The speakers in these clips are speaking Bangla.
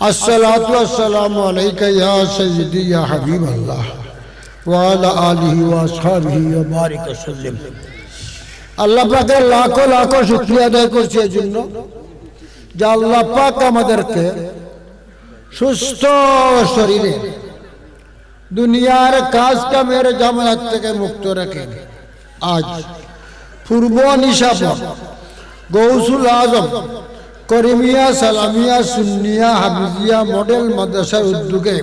আসসালাম আল্লাহ লাখো লাখো শুকরিয়া আদায় করছি জন্য যে আল্লাহ আমাদেরকে সুস্থ শরীরে দুনিয়ার কাজ কামের জামাত থেকে মুক্ত রাখেন। আজ পূর্ব নিশাপ গৌসুল আজম করিমিয়া, সালামিয়া, সুন্নিয়া হাবিজিয়া মডেল মাদ্রাসার উদ্যোগে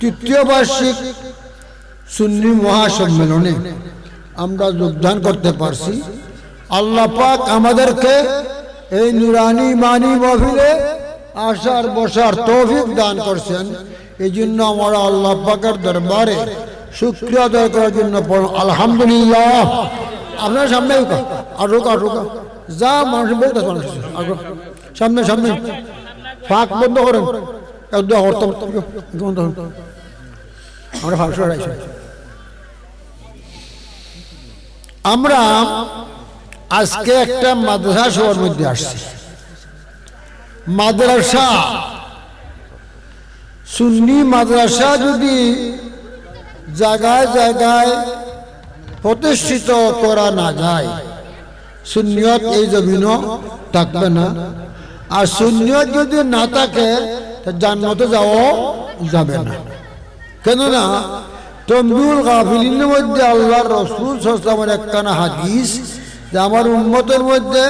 তৃতীয় বার্ষিক সুন্নি মহাসম্মেলনে আমরা যোগদান করতে পারছি। আল্লাহ পাক আমাদেরকে এই নুরানি মানি মহিলে আসার বসার তৌফিক দান করছেন। এই জন্য আমরা আল্লাহ পাকের দরবারে শুক্রিয়া আদায় করার জন্য আলহামদুলিল্লাহ। আপনার সামনে রুকা। আর রুকা রুকা। যা মানুষ বহুত মানুষ সামনে সামনে। ফাঁক বন্ধ করেন একদম আমরা আজকে একটা মাদ্রাসা সবার মধ্যে আসছি। মাদ্রাসা। সুন্নি মাদ্রাসা যদি জায়গায় জায়গায় প্রতিষ্ঠিত করা না যায়। শূন্যত এই জমিনও থাকবে না। আর শূন্যত যদি না থাকে জান্নাতে যাওয়া যাবে না। কেননা তম্বিউল গাফিলিনের মধ্যে আল্লাহর রসুল সালামের একখানা হাদিস যে আমার উন্মতের মধ্যে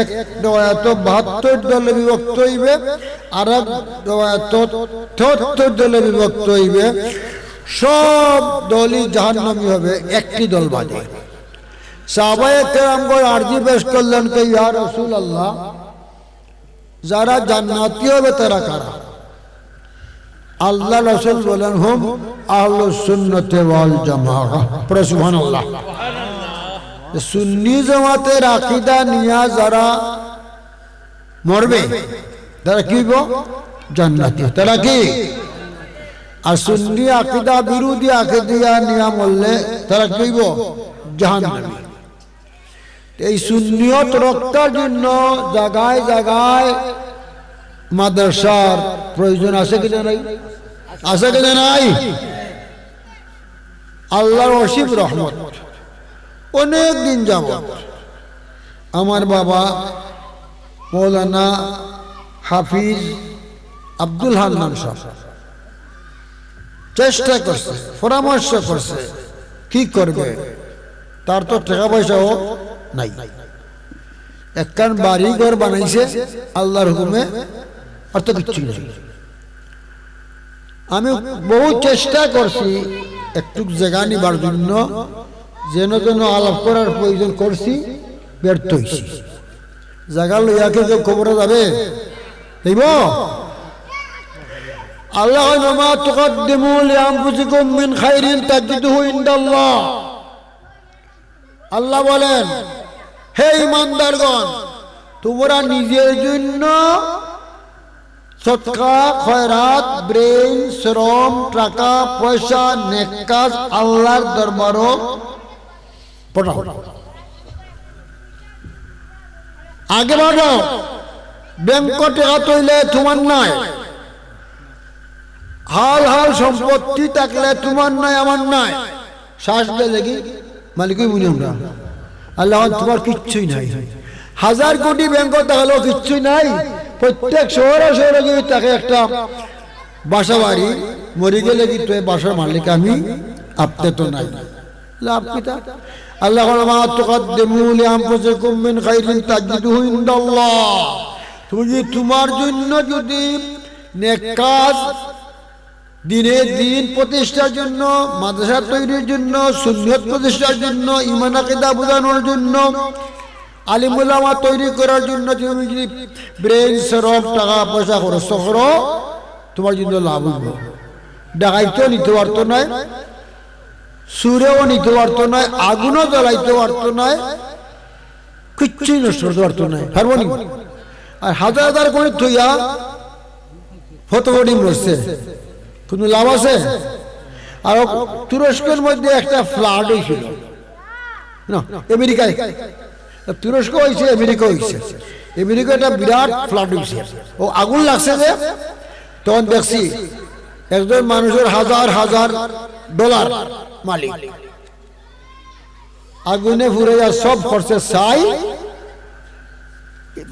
এক দয়াত বাহাত্তর দলে বিভক্ত হইবে, আর এক দয়াত তেহত্তর দলে বিভক্ত হইবে। সব দলই জাহান্নামী হবে, একটি দল বাদে। সাহাবায়ে কেরামগণ আরজি পেশ করলেন কে, ইয়া রসুল আল্লাহ যারা জান্নাতি হবে তারা কারা? আল্লাহ রসুল বলেন, হুম আহলু সুন্নতে ওয়াল জামাআহ পরে সুবহানাল্লাহ। সুন্নি জামাতের আকীদা নিয়া যারা মরবে, তারা কি জান্নাতি। তারা কি? আর সুন্নি আকীদা, বিরোধী আকীদা নিয়া মরলে তারা কি গো জাহান্নামী। এই সুন্নিয়ত রক্ষার জন্য জায়গায় জায়গায় মাদ্রাসার প্রয়োজন আছে কি নাই? আছে কিনা নাই? আল্লাহর অসীম রহমত। অনেক দিন যাব আমার বাবা মৌলানা হাফিজ আব্দুল হান্নান সাহ চেষ্টা করছে, পরামর্শ করছে। কি করবে? তার তো টাকা পয়সাও নাই। একখান বাড়ি ঘর বানাইছে, আল্লাহর হুকুমে তো কিচ্ছু আমি বহু চেষ্টা করছি একটু জায়গা নিবার জন্য, যেন যেন আলাপ করার প্রয়োজন করছি, ব্যর্থ হয়েছি জায়গা লইয়াকে কেউ খবরে যাবে? দেব আল্লাহ আল্লাহ বলেন, হে ইমানদারগণ তোমরা নিজের জন্য সৎকা, খয়রাত, ব্রেন, শ্রম, টাকা, পয়সা নেকাজ আল্লাহর দরবারও আগে বাড়াও ব্যাংক টাকা তৈলে তোমার নয় হাল হাল সম্পত্তি থাকলে তোমার নাই, আমার নাই। শ্বাস দিলে কি মালিকই বুঝি আমরা। আল্লাহ তোমার কিচ্ছুই নাই। হাজার কোটি ব্যাংক থাকলেও কিচ্ছুই নাই। প্রত্যেক শহরে শহরে যদি তাকে একটা বাসা বাড়ি। মরে গেলে কি তো বাসার মালিক আমি? আপনি তো নাই। লাভ কি তা? আল্লাহ মা তুকাদ্দিমু লিআনফুসিকুম মিন খাইরিন তাজিদুহু ইনদাল্লাহ। তুমি তোমার জন্য যদি নেক কাজ দিনে দিন প্রতিষ্ঠার জন্য, মাদ্রাসা তৈরির জন্য সুন্নত প্রতিষ্ঠার জন্য, ইমান আকিদা বোঝানোর জন্য আলিমুলামা তৈরি করার জন্য তুমি যদি ব্রেন শ্রম টাকা পয়সা খরচ করো, তোমার জন্য লাভ হইব ডাকাইতেও নিতে পারতো নয় সুরেও নিতে পারতো নয় আগুনও জ্বলাইতে পারতো নয় কিচ্ছুই নষ্ট করতে পারতো নয় হারমোনি আর হাজার হাজার করে থইয়া ফটোকটি মরছে কোনো লাভ আছে? আর তুরস্কের মধ্যে একটা ফ্লাড হয়েছিল। আমেরিকায়। তুরস্ক হয়েছে, আমেরিকা হয়েছে। এমনিকে একটা বিরাট ফ্লাড হয়েছে। ও আগুন লাগছে যে? তখন দেখছি একজন মানুষের হাজার হাজার ডলার মালিক। আগুনে ফুরে যা সব খরচে চাই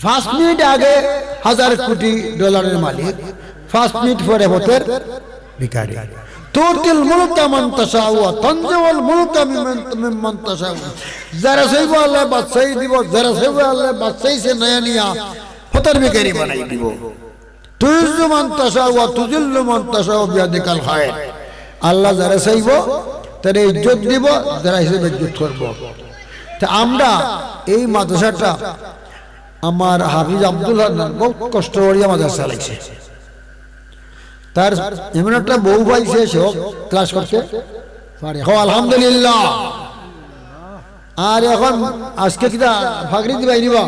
পাঁচ মিনিট আগে হাজার কোটি ডলারের মালিক পাঁচ মিনিট পরে হতের ভিখারি। তুতিল মুলকা মান ওয়া মুলকা যারা চাইব আল্লাহ বাদশাহী দিব, যারা চাইব আল্লাহ বাদশাহী সে নয়া নিয়া ভিখারি বানাই দিব। মান ওয়া মান বিয়াদিকাল আল্লাহ যারা ইজ্জত দিব, যারা হিসেবে ইজ্জত করব। তা আমরা এই মাদ্রাসাটা আমার হাফিজ আব্দুল হান্নান বহু কষ্ট করিয়া মাদ্রাসা চালাইছে। তার এমন একটা বউ পাইছে সেও ক্লাস করতে পারে হো আলহামদুলিল্লাহ আর এখন আজকে কিটা ফাগরি দিবাই নিবা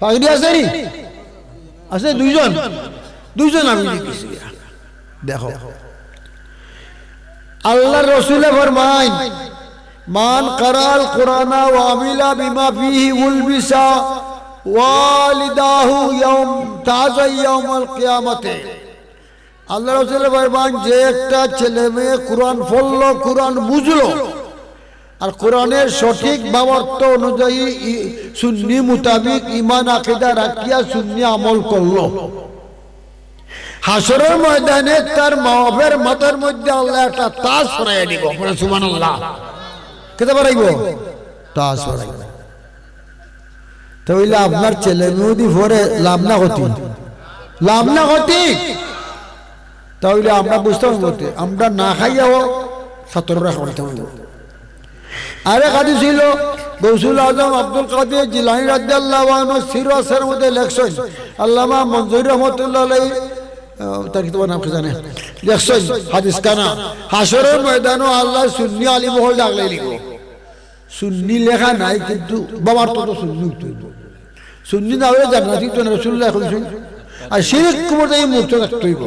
ফাগরি আছে নি আছে দুইজন দুইজন আমি দেখিছি দেখো আল্লাহ রসুলে ফরমাইন মান কারাল কোরআনা ওয়া আমিলা বিমা ফিহি উলবিসা ওয়ালিদাহু ইয়াউম তাজা ইয়াউমাল কিয়ামতে আল্লাহ রসুল ফরমান যে একটা ছেলে মেয়ে কোরআন পড়ল, কোরআন বুঝলো। আর কোরআনের সঠিক বাবর্ত অনুযায়ী সুন্নি মুতাবিক ইমান আকিদা রাখিয়া সুন্নি আমল করল। হাসরের ময়দানে তার মাহফের মাথার মধ্যে আল্লাহ একটা তাজ সরাইয়া দিব। সুমান আল্লাহ কেতে পারাইব তাজ সরাইব তাহলে আপনার ছেলে মেয়েদি ভরে লাভ না ক্ষতি? লাভ না ক্ষতি? তাহলে আমরা বুঝতাম বলতে, আমরা না খাইয়াও ছাত্ররা খাওয়াইতে হবে আরে কাদি ছিল গৌসুল আজম আব্দুল কাদের জিলানি রাজ্লাহ সিরাসের মধ্যে লেখছেন, আল্লামা মঞ্জুর রহমতুল্লাহ তার কি তোমার নাম কি জানে? লেখছেন, হাদিস কানা হাসরের ময়দানও আল্লাহ সুন্নি আলী মহল ডাকলে লিখব সুন্নি লেখা নাই, কিন্তু বাবার তো সুন্নি সুন্নি না হলে জান্নাতি তো রসুল্লাহ কইছেন আর শিরিক কুমতে এই মুহূর্তে রাখতে হইব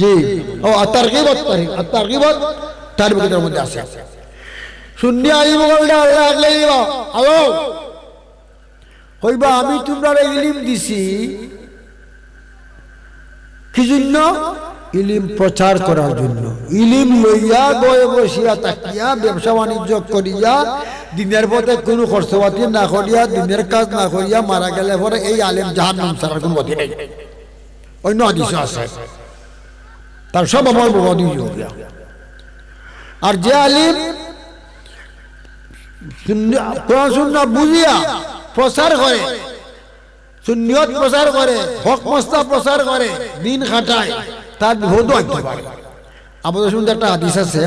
জি। ও তারগিব তারগিব তারগিব তারবিকের মধ্যে আছে। সুন্নি আলী মহলটা আল্লাহ আগলে দিব আলো। কইবা, আমি তোমরা ইলিম দিছি। কি জন্য? ইলিম প্রচার করার জন্য। ইলিম লইয়া গয়ে বসিয়া তাকিয়া ব্যবসা বাণিজ্য করিয়া দিনের পথে কোনো খরচপাতি না করিয়া, দিনের কাজ না করিয়া মারা গেলে পরে এই আলেম জাহান নাম ছাড়ার কোনো গতি নেই। অন্য আদিশ আছে। তার সব আমার বদি আর যে আলিম বুঝিয়া প্রচার করে, সুন্নিয়ত প্রচার করে, হক মস্তা প্রচার করে, দিন খাটায় তার পারে। আমাদের শুনতে একটা হাদিস আছে।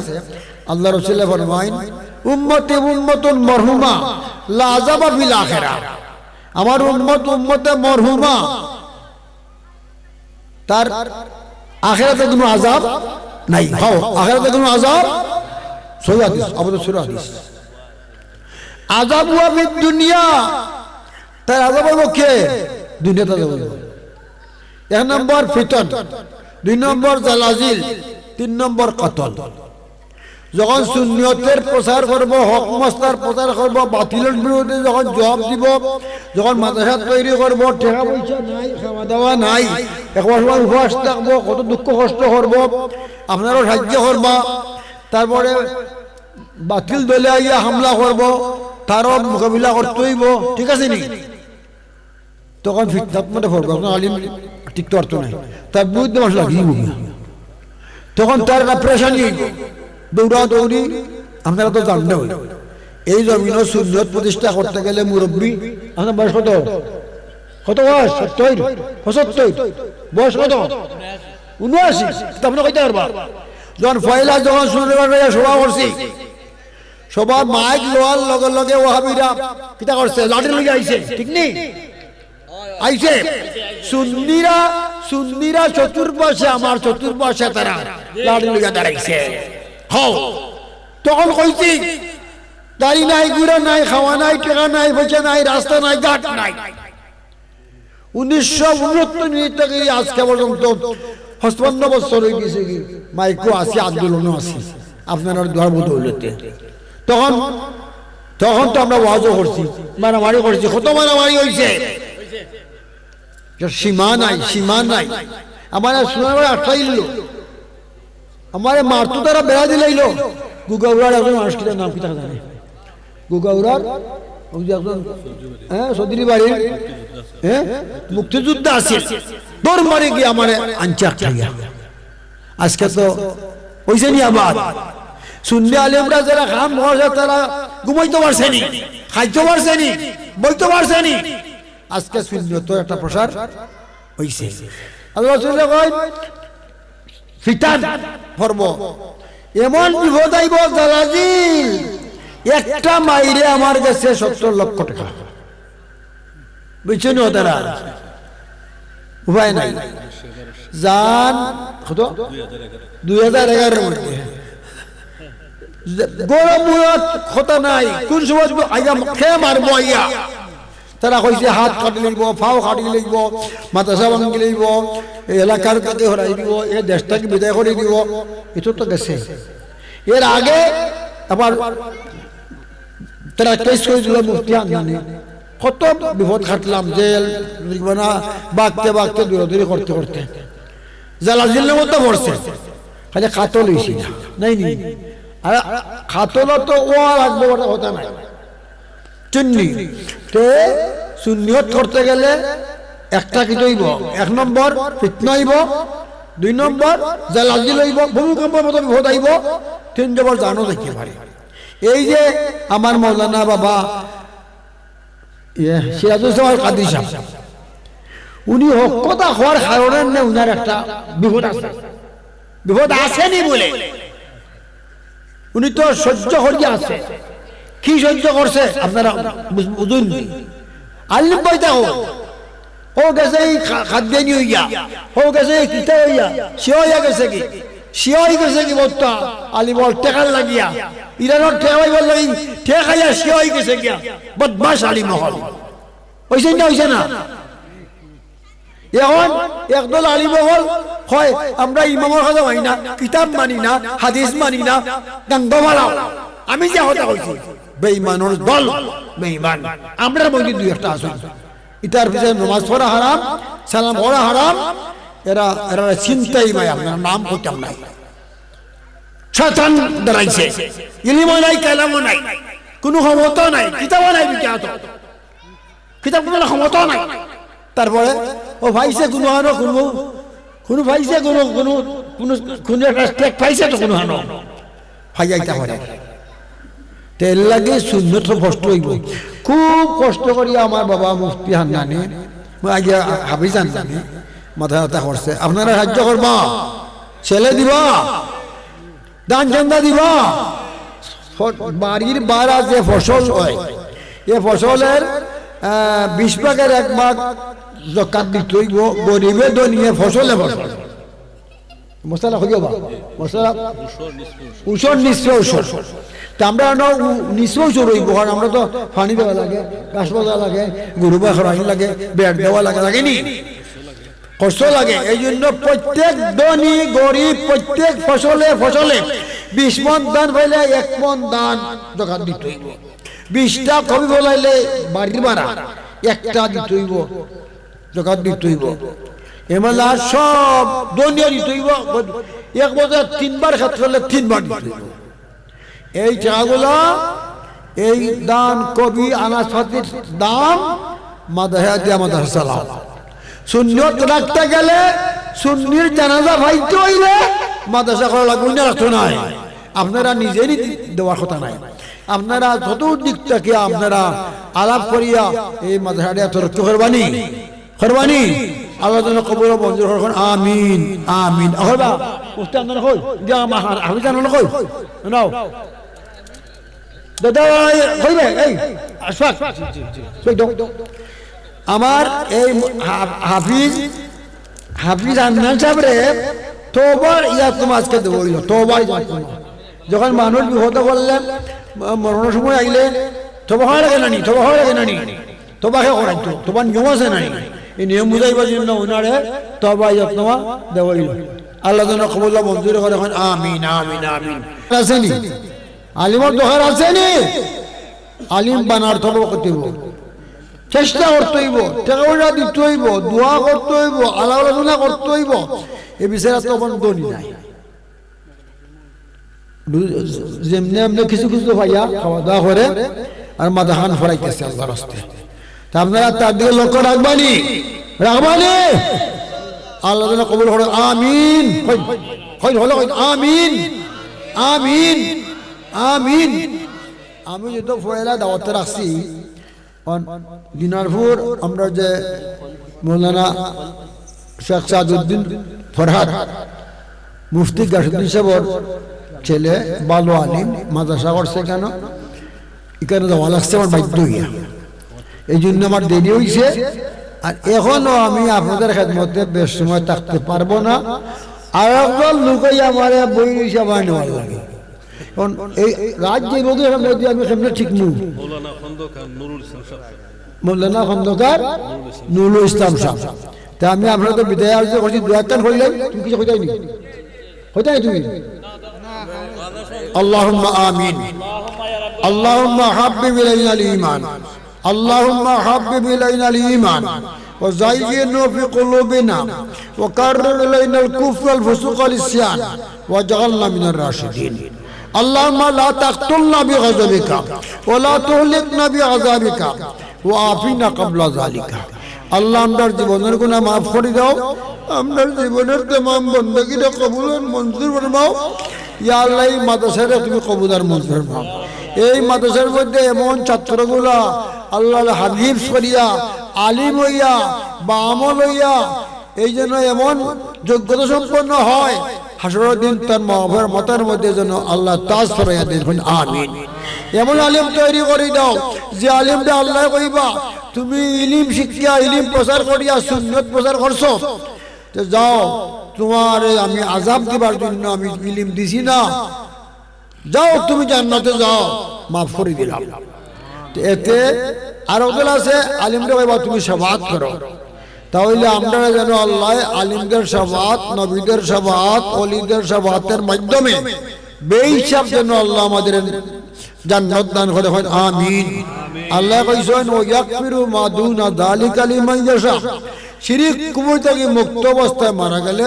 আল্লাহ রসুল্লাহ ফরমাইন উম্মতে উম্মতুন মরহুমা, লা আযাবা ফিল আখিরা। আমার উম্মত উম্মতে মরহুমা। তার আখিরাতে কোনো আযাব নাই। হও আখিরাতে কোনো আযাব? সহি হাদিস, আমাদের সহি হাদিস। আযাব হুয়া ফিদ দুনিয়া। তার আজাব হইব কে? দুনিয়াতে আজাব এক নম্বর ফিতন দুই নম্বর জালাজিল, তিন নম্বর কতল। যখন শূন্যতের প্রচার করব, হক মস্তার প্রচার করব, বাতিলের বিরুদ্ধে যখন জবাব দিব, যখন মাদ্রাসা তৈরি করব, টাকা পয়সা নাই, খাওয়া দাওয়া নাই, একবার সময় উপবাস থাকব, কত দুঃখ কষ্ট করব, আপনারও সাহায্য করবা। তারপরে বাতিল দলে আইয়া হামলা করব, তারও মোকাবিলা করতে হইব, ঠিক আছে নি? তখন ফিটনাত মধ্যে পড়ব এখন আলিম টিকতে পারতো নাই। তার বিরুদ্ধে মানুষ লাগিয়ে তখন তার একটা প্রেশানি দৌড়া দৌড়ি আপনারা তো জানতে হইল এই জমিন সুন্নত প্রতিষ্ঠা করতে গেলে মুরব্বী আপনার বয়স কত? কত বয়স? সত্তর পঁচাত্তর বয়স কত? উনআশি আপনি কইতে পারবা যখন ফয়লা যখন পারবে সভা করছি সবার মাইক লোয়ার লগে লগে ওহাবিরা কিতা করছে লাঠি লগে আইছে ঠিক নেই আইছে সুন্নিরা সুন্নিরা চতুর্পাশে আমার চতুর্পাশে তারা লাঠি লগে দাঁড়াইছে তখন কইছি, দাড়ি নাই, গুড়া নাই খাওয়া নাই টাকা নাই পয়সা নাই, রাস্তা নাই, ঘাট নাই। উনিশশো উনসত্তর মিনিট থেকে আজকে পর্যন্ত পঁচপান্ন বছর হয়ে গেছে কি মাইকও আছে, আন্দোলনও আছে, আপনার দ্বার বদৌলতে তখন তখন তো আমরা ওয়াজও করছি, মারামারি করছি, কত মারামারি হয়েছে সীমা নাই সীমা নাই। আমার শোনার আটকাইল আমার মারতো তারা বেড়া দিলাইল গুগাউরার একজন মানুষ কিতার নাম কিতা জানে গুগাউরার একজন হ্যাঁ সদিনী বাড়ির হ্যাঁ মুক্তিযুদ্ধ আছে তোর মারে গিয়ে আমার আঞ্চাক খাইয়া আজকে তো হইছে নি আবার শুনলে আলেমরা যারা খাম হয়েছে তারা ঘুমাইতে পারছে নি খাইতে পারছে নি বইতে পারছে নি আজকে শূন্য তো একটা প্রসার হইছে আল্লাহ কয় ফিতান পর্ব এমন বিপদ আইব জালাজিল একটা মাইরে আমার কাছে সত্তর লক্ষ টাকা। বুঝছেন তারা উপায় নাই। যান কত? দুই হাজার এগারোর মধ্যে গরম মুরত নাই। কোন সময় আইয়া খেয়ে মারবো আইয়া? তারা কইছে, হাত কাটি লাগিব ফাও কাটি লাগিব মাতাসা ভাঙি এই এলাকার তাকে হরাই দিব এ দেশটাকে বিদায় করে দিব এটো তো গেছে। এর আগে আবার তারা কেস করেছিল মুফতি আন্দানি কত বিপদ খাটলাম জেল না বাগতে বাগতে দূরদূরি করতে করতে। জালাজিলের মতো পড়ছে। খালি কাতল হয়েছি না। নাই নি আর খাতল তো ও আর ওটা কথা নাই। চুন্নি। তে শূন্যত করতে গেলে একটা কি হইব এক নম্বর ফিতনা হইব। দুই নম্বর জালাজিল হইব ভূমিকম্পের মতো বিপদ আইব। তিন নম্বর জানো দেখতে পারে এই যে আমার মৌলানা বাবা ইয়ে, উনি হকতা হওয়ার উনার একটা বিপদ আছে। বিপদ আসেনি বলে। উনি তো সহ্য আছে। কি সহ্য করছে? আপনারা বুঝ- বুঝুন। আলিম বইতে হোক। ও গেছে এই খা- খাদ্যানি হইয়া। ও গেছে এই কিতা হইয়া। সে হইয়া গেছে কি? সে হয়ে গেছে কি বর্তা আলিমর টেকার লাগিয়া। ইরানোর ঠেকাইবার লাগি ঠেকাইয়া সে হয়ে গেছে গিয়া। বদমাস আলিম হল। হইছে না হইছে না? এখন একদল আলিম হল। হয়, আমরা ইমামর কথা মানি না কিতাব মানি না, হাদিস মানি না গাঙ্গ মারাও আমি যে কথা কইছি বেঈমানের দল, বেঈমান। আমরা মধ্যে দুই একটা আছে। ইতার পিছনে নমাজ পড়া হারাম, সালাম পড়া হারাম। এরা এরা চিন্তাই ভাই আপনার নাম কইতাম নাই। শয়তান দাঁড়াইছে। নাই নাই। কোনো ক্ষমতা নাই, কিতাবও নাই বিখ্যাত কিতাব কোনো ক্ষমতা নাই। তারপরে, ও ভাইছে কোনো হানো, কোনো কোনো ভাইছে কোনো কোনো কোনো কোনো একটা পাইছে তো কোনো হানো। ভাইয়াইতে পারে তেল লাগে শূন্য তো কষ্ট হইব। খুব কষ্ট করি আমার বাবা মুফতি হান্নানি আগে হাফিজ হান্নানি মাথা ব্যথা করছে, আপনারা সাহায্য করবা, ছেলে দিবা, দান চান্দা দিবা। বাড়ির বাড়া যে ফসল হয়, এ ফসলের বিশ ভাগের এক ভাগ জকাত দিতে হইব, গরিবে দনিয়ে ফসলে ফসল। মশলা হইব মশলা উষর নিশ্চয় উষর। তা আমরা নিশ্চয় হইব কারণ আমরা তো পানি দেওয়া লাগে, গাছ পাতা লাগে গরু বা খরানি লাগে বেড় দেওয়া লাগে লাগেনি কষ্ট লাগে। এই জন্য প্রত্যেক ধনী গরিব প্রত্যেক ফসলে ফসলে বিশ মন দান পাইলে এক মন দান দোকান দিতে হইব বিশটা কবি বলাইলে বাড়ির বাড়া একটা দিতে হইব দোকান দিতে হইব এমালা সব দনীয় দিতে হইব এক বছর তিনবার খাত করলে তিনবার দিতে হইব এই টাকাগুলো এই দান কবি আনাজপাতির দাম দিয়া গেলে হইলে নাই। আপনারা নিজেরই দেওয়ার কথা নাই। আপনারা চতুর্দিক থেকে আপনারা আলাপ করিয়া এই মাদ্রাসাটা করবানি আল্লাহ যেন কবর মঞ্জুর আমিন আমিন। হবা উস্তে আপনারা কই? যা আমার আমি জানো দাদা এই আমার এই হাফিজ হাফিজ আন্নান সাহেব রে তোবার ইয়া তোমার আজকে দেবো তোবার যখন মানুষ বিপদে বললেন মরণের সময় আইলে তোবা হয় লাগে নানি তোবা হয় লাগে নানি তোবাকে করাই তো? তোমার নিয়ম আছে নানি এই নিয়ম বুঝাইবার জন্য ওনারে তোবা ইয়া তোমার দেবো আল্লাহ যেন কবুল্লা মঞ্জুর করে এখন আমিন আমিন আমিন। আসেনি আলিমর দোকান আসেনি। আলিম বানার তবে করতে হইব চেষ্টা করতে হইব টাকা দিতে হইব, দোয়া করতে হইব আলোচনা করতে হইব। এ বিষয়ে তখন দনি নাই। যেমনি এমনি কিছু কিছু ভাইয়া খাওয়া দাওয়া করে আর মাথা খান ফরাইতেছে আল্লাহর হস্তে। তা আপনারা তার দিকে লক্ষ্য রাখবানি। রাখবানি। আল্লাহ কবুল করে। আমিন। আমিন। আমিন। আমিন। আমি যত ফয়লা দাওয়াতে রাখছি দিনারপুর, আমরা যে মৌলানা শেখ সাদুদ্দিন ফরহাদ, মুফতি গাছুদ্দিন সাহেবর ছেলে, বালু আলিম, মাদ্রাসা করছে কেন? এখানে যাওয়া লাগছে আমার বাধ্য হইয়া। এই জন্য আমার দেরি হয়েছে আর এখনও আমি আপনাদের খেদমতে বেশ সময় থাকতে পারব না। আর একজন লোকই আমার বই হিসাবে নেওয়ার লাগে। কারণ এই রাত যে রোগের সামনে দিয়ে আমি সামনে ঠিক নু মৌলানা খন্দকার নুরুল ইসলাম সাহেব মোল্লানা খন্দকার নুরুল ইসলাম সাহ তা আমি আপনাদের বিদায় আলোচনা করছি দু একখান হইলেন তুমি কিছু হইতাই নি হইতাই তুমি اللهم آمين اللهم حبب إلينا الإيمان اللهم حبب إلينا الإيمان وزينه في قلوبنا وكرر إلينا الكفر والفسوق والعصيان واجعلنا من الراشدين اللهم لا تقتلنا بغضبك ولا تهلكنا بعذابك وعافنا قبل ذلك আল্লাহ আমরার জীবনের গুণা মাফ করে দাও আমরার জীবনের তেমাম বন্দগিটা কবুল আর মঞ্জুর ফরমাও ইয়া আল্লাহ এই মাদ্রাসাটা তুমি কবুল আর মঞ্জুর ফরমাও এই মাদ্রাসার মধ্যে এমন ছাত্রগুলা আল্লাহ হাবিব করিয়া আলিম হইয়া বা আমল হইয়া এই জন্য এমন যোগ্যতা সম্পন্ন হয় হাসরের দিন তার মহাভয়ের মাথার মধ্যে যেন আল্লাহ তাজ ফরাইয়া দেন। আমিন। এমন আলিম তৈরি করে দাও, যে আলিমটা আল্লাহ কইবা, তুমি ইলিম শিক্ষা, ইলিম প্রচার করিয়া সুন্নত প্রচার করছ। তো যাও, তোমার আমি আজাব দিবার জন্য আমি ইলিম দিছি না। যাও, তুমি জান্নাতে যাও। মাফ করে দিলাম। এতে আর ওদের আছে আলিমটা কইবা, তুমি সবাদ করো। তাহলে আমরা যেন আল্লাহ আলিমদের সবাত, নবীদের সবাত, অলিদের সবাতের মাধ্যমে বেহিসাব যেন আল্লাহ আমাদের জান্নাত দান করে। হয়, আমিন। আল্লাহ কইছেন ও ইয়াকফিরু মা দুনা যালিকা লিমান ইয়াশা। শিরিক কুমুর থেকে মুক্ত অবস্থায় মারা গেলে,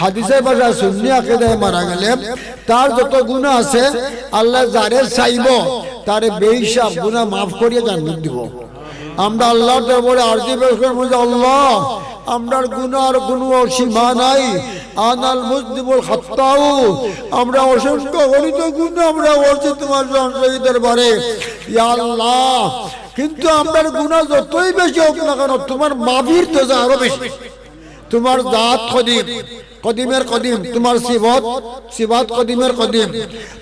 হাদিসের ভাষা সুন্নি আকিদায় মারা গেলে, তার যত গুনাহ আছে, আল্লাহ যারে চাইব, তারে বেহিসাব গুনাহ মাফ করিয়ে জান্নাত দিব। আমরা আল্লাহর দরবারে আরজি পেশ করে আল্লাহ, আমরার গুনার কোনো সীমা নাই। আনাল মুজদিবুল খাত্তাউ, আমরা অসংখ্য গণিত গুণ আমরা বলছি তোমার দরবারে আল্লাহ, কিন্তু আমরার গুণা যতই বেশি হোক না কেন, তোমার মাফির তো যে আরও বেশি। তোমার জাত কদিম, কদিমের কদিম, তোমার সিবত, সিবাত কদিমের কদিম,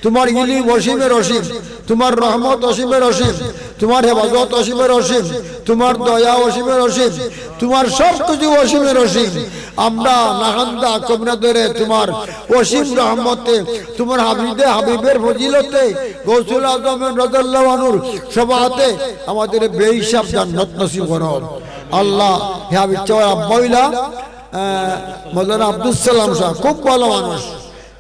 তোমার ইলিম অসীমের অসীম তোমার রহমত অসীমের অসীম তোমার হেফাজত অসীমের অসীম তোমার দয়া অসীমের অসীম তোমার সব কিছু অসীমের অসীম আমরা নাহান্দা কমনা ধরে তোমার অসীম রহমতে, তোমার হাবিবে, হাবিবের ফজিলতে, গৌসুল আজমের রদুল্লাহানুর সবাতে আমাদের বেহিসাব জান্নাত নসিব করো। আল্লাহ, হে হাবিব আব্বাইলা মৌলানা আব্দুল সালাম সাহেব, খুব ভালো মানুষ।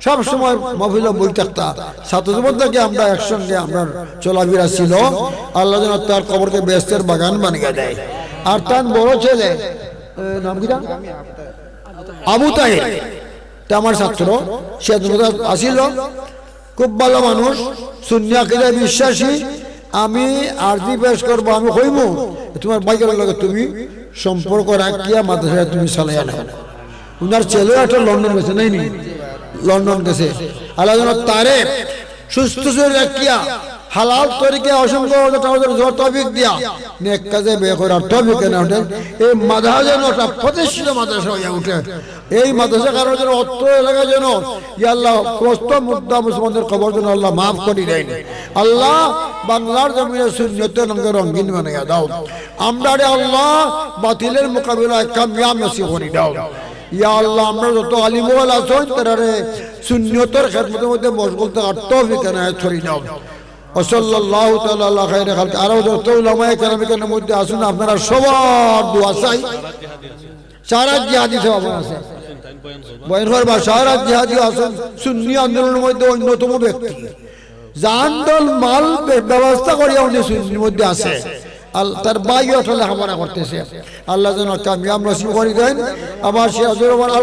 সব সময় মহিল বই থাকতা ছাত্র জীবন থেকে আমরা একসঙ্গে আমরা চলাফেরা ছিল। আল্লাহ যেন তার কবরকে ব্যস্তের বাগান বানিয়ে দেয়। আর তার বড় ছেলে নাম কি আবু তাহির। তা আমার ছাত্র, সে আসিল। খুব ভালো মানুষ শূন্যাকিরা বিশ্বাসী। আমি আরজি পেশ করব, আমি কইব তোমার বাইকের লগে তুমি সম্পর্ক রাখিয়া মাদ্রাসায় তুমি চালাইয়া নাও। উনার ছেলেও একটা লন্ডন গেছে নাই নি লন্ডন গেছে। আলাদা তারে সুস্থ রাখিয়া হালাল তরিকে অসংখ্য জোর দিয়া। নেক কাজে বে করার তফিক না ওঠে। এই মাদ্রাসা যেন একটা প্রতিষ্ঠিত মাদ্রাসা হইয়া উঠে এই মাদ্রাসা কারণ যেন অত্র এলাকা যেন আল্লাহ প্রস্ত মুদ্দা মুসলমানদের খবর যেন আল্লাহ মাফ করি দেয় আল্লাহ বাংলার জমিনে শূন্যতে রঙে রঙিন বানাইয়া দাও। আমরা রে আল্লাহ বাতিলের মোকাবিলায় কামিয়াব নসিব করি, দাও। ইয়া আল্লাহ, আমরা যত আলিমওয়াল আছেন তারারে শূন্যতর খেদমতের মধ্যে মশগুল থাকার তৌফিক এনায়েত দাও। সব মধ্যে অন্যতম ব্যক্তি। জান দল মাল ব্যবস্থা করিয়া উনি সুন্নির মধ্যে আছে। তার বাইও আসলে করতেছে। আল্লাহ যেন কামিয়াব নসিব করে দেন।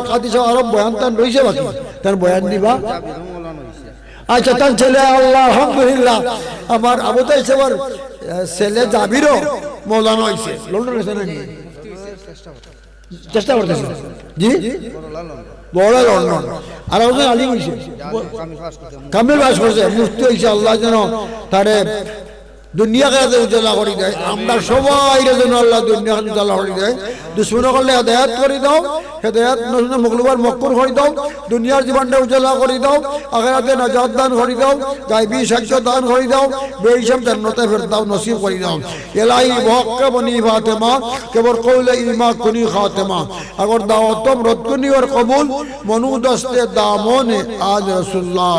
কাদি সাহেব আরও বয়ান তান রয়েছে বাকি। তার বয়ান দিবা। আচ্ছা তার ছেলে আল্লাহ আলহামদুলিল্লাহ। আমার আবু তাই আমার ছেলে জাবিরও মৌলানা হয়েছে লন্ডন হয়েছে নাকি? চেষ্টা করতেছে। জি? বড় লন্ডন। আর আমাদের আলিম হয়েছে কামিল বাস করছে। মুফতি হয়েছে আল্লাহ যেন তারে দুনিয়া কাছে উজ্জ্বলা করে দেয়। আমরা সবাই যেন আল্লাহ দুনিয়া উজ্জ্বলা করে দেয়। দুশ্মন করলে হেদায়াত করে দাও। হেদায়াত মকলুবার মক্কুর করে দাও। দুনিয়ার জীবনটা উজ্জ্বলা করে দাও। আখেরাতে নাজাত দান করে দাও। গাইবি সাক্ষ্য দান করে দাও। বেহিসাব জান্নতে ফের দাও, নসিব করে দাও। এলাই ভক্কে বনি ফাতেমা কেবল কৌলে ইমা কুনি খাতেমা। আগর দাওয়াতম রদ্দুনি ওর কবুল। মনু দস্তে দামনে আজ রসুল্লাহ।